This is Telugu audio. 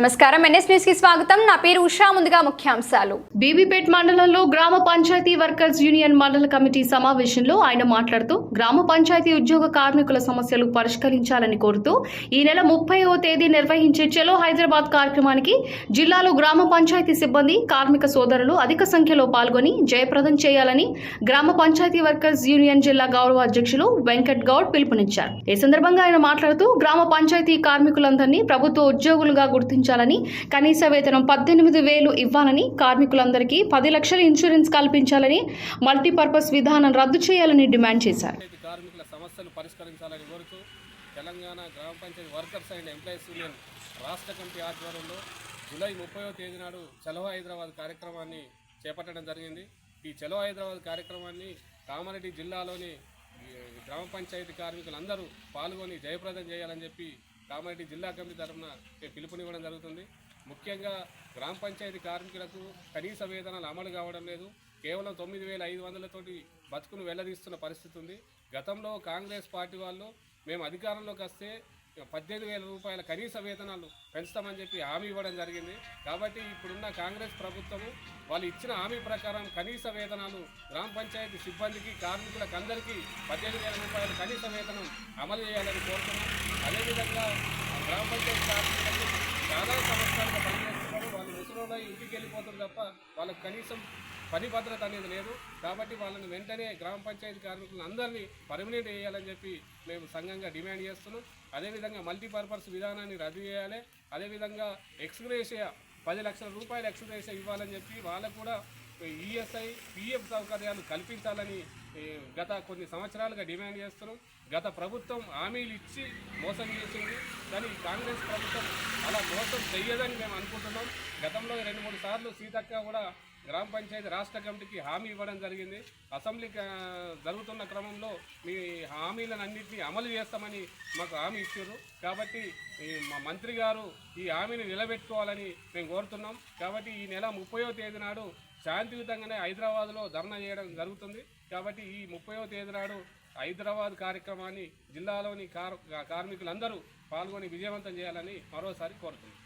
నమస్కారం. ఎన్ఎస్కి స్వాగతం. నా పేరు ఉషా. ముందుగా ముఖ్యాంశాలు. బీబీపేట్ మండలంలో గ్రామ పంచాయతీ వర్కర్స్ యూనియన్ మండల కమిటీ సమావేశంలో ఆయన మాట్లాడుతూ గ్రామ పంచాయతీ ఉద్యోగ కార్మికుల సమస్యలు పరిష్కరించాలని కోరుతూ ఈ నెల ముప్పైవ తేదీ నిర్వహించే చెలో హైదరాబాద్ కార్యక్రమానికి జిల్లాలో గ్రామ పంచాయతీ సిబ్బంది కార్మిక సోదరులు అధిక సంఖ్యలో పాల్గొని జయప్రదం చేయాలని గ్రామ పంచాయతీ వర్కర్స్ యూనియన్ జిల్లా గౌరవ అధ్యక్షులు వెంకట్ గౌడ్ పిలుపునిచ్చారు. ఈ సందర్భంగా ఆయన మాట్లాడుతూ గ్రామ పంచాయతీ కార్మికులందరినీ ప్రభుత్వ ఉద్యోగులుగా కల్పించాలని కనీస వేతనం పద్దెనిమిది వేలు ఇవ్వాలని కార్మికులందరికీ పది లక్షల ఇన్సూరెన్స్ కల్పించాలని మల్టీపర్పస్ విధానం రద్దు చేయాలని డిమాండ్ చేశారు. కార్మికుల సమస్యలు పరిష్కరించాలని కోరుతూ తెలంగాణ గ్రామ panchayat workers and employees union రాష్ట్ర కమిటీ ఆధ్వర్యంలో జూలై ముప్పైవ తేదీ నాడు చలో హైదరాబాద్ కార్యక్రమాన్ని చేపట్టడం జరిగింది. ఈ చలో హైదరాబాద్ కార్యక్రమాన్ని కామారెడ్డి జిల్లాలోని గ్రామ పంచాయతీ కార్మికులందరూ పాల్గొని జయప్రదం చేయాలని చెప్పి కామారెడ్డి జిల్లా కమిటీ తరఫున పిలుపునివ్వడం జరుగుతుంది. ముఖ్యంగా గ్రామ పంచాయతీ కార్మికులకు కనీస వేతనాలు అమలు కావడం లేదు. కేవలం తొమ్మిది వేల ఐదు వందలతోటి బతుకును వెల్లదీస్తున్న పరిస్థితి ఉంది. గతంలో కాంగ్రెస్ పార్టీ వాళ్ళు మేము అధికారంలోకి వస్తే పద్దెనిమిది వేల రూపాయల కనీస వేతనాలు పెంచుతామని చెప్పి హామీ ఇవ్వడం జరిగింది. కాబట్టి ఇప్పుడున్న కాంగ్రెస్ ప్రభుత్వము వాళ్ళు ఇచ్చిన హామీ ప్రకారం కనీస వేతనాలు గ్రామ పంచాయతీ సిబ్బందికి కార్మికులకు అందరికీ పద్దెనిమిది వేల రూపాయల కనీస వేతనం అమలు చేయాలని కోరుతున్నాం. గ్రామ పంచాయతీ కార్మికులకు చాలా సంవత్సరాలుగా పనిచేస్తున్నారు వాళ్ళు ముసలిలో ఇంటికి వెళ్ళిపోతారు తప్ప వాళ్ళకి కనీసం పని భద్రత అనేది లేదు. కాబట్టి వాళ్ళని వెంటనే గ్రామ పంచాయతీ కార్మికులను అందరినీ పర్మినెంట్ చేయాలని చెప్పి మేము సంఘంగా డిమాండ్ చేస్తున్నాం. అదేవిధంగా మల్టీపర్పస్ విధానాన్ని రద్దు చేయాలి. అదేవిధంగా ఎక్స్గ్రేషియా పది లక్షల రూపాయలు ఎక్స్గ్రేషియా ఇవ్వాలని చెప్పి వాళ్ళకు కూడా ఈఎస్ఐ పిఎఫ్ సౌకర్యాలు కల్పించాలని గత కొన్ని సంవత్సరాలుగా డిమాండ్ చేస్తున్నాం. గత ప్రభుత్వం హామీలు ఇచ్చి మోసం చేసింది. కానీ కాంగ్రెస్ ప్రభుత్వం అలా మోసం చెయ్యదని మేము అనుకుంటున్నాం. గతంలో రెండు మూడు సార్లు సీతక్క కూడా గ్రామ పంచాయతీ రాష్ట్ర కమిటీకి హామీ ఇవ్వడం జరిగింది. అసెంబ్లీ జరుగుతున్న క్రమంలో మీ హామీలను అన్నింటినీ అమలు చేస్తామని మాకు హామీ ఇచ్చారు. కాబట్టి ఈ మా మంత్రి గారు ఈ హామీని నిలబెట్టుకోవాలని మేము కోరుతున్నాం. కాబట్టి ఈ నెల ముప్పయో తేదీ నాడు శాంతియుతంగానే హైదరాబాద్లో ధర్నా చేయడం జరుగుతుంది. కాబట్టి ఈ ముప్పయో తేదీ నాడు హైదరాబాద్ కార్యక్రమాన్ని జిల్లాలోని కార్ కార్మికులందరూ పాల్గొని విజయవంతం చేయాలని మరోసారి కోరుతున్నాం.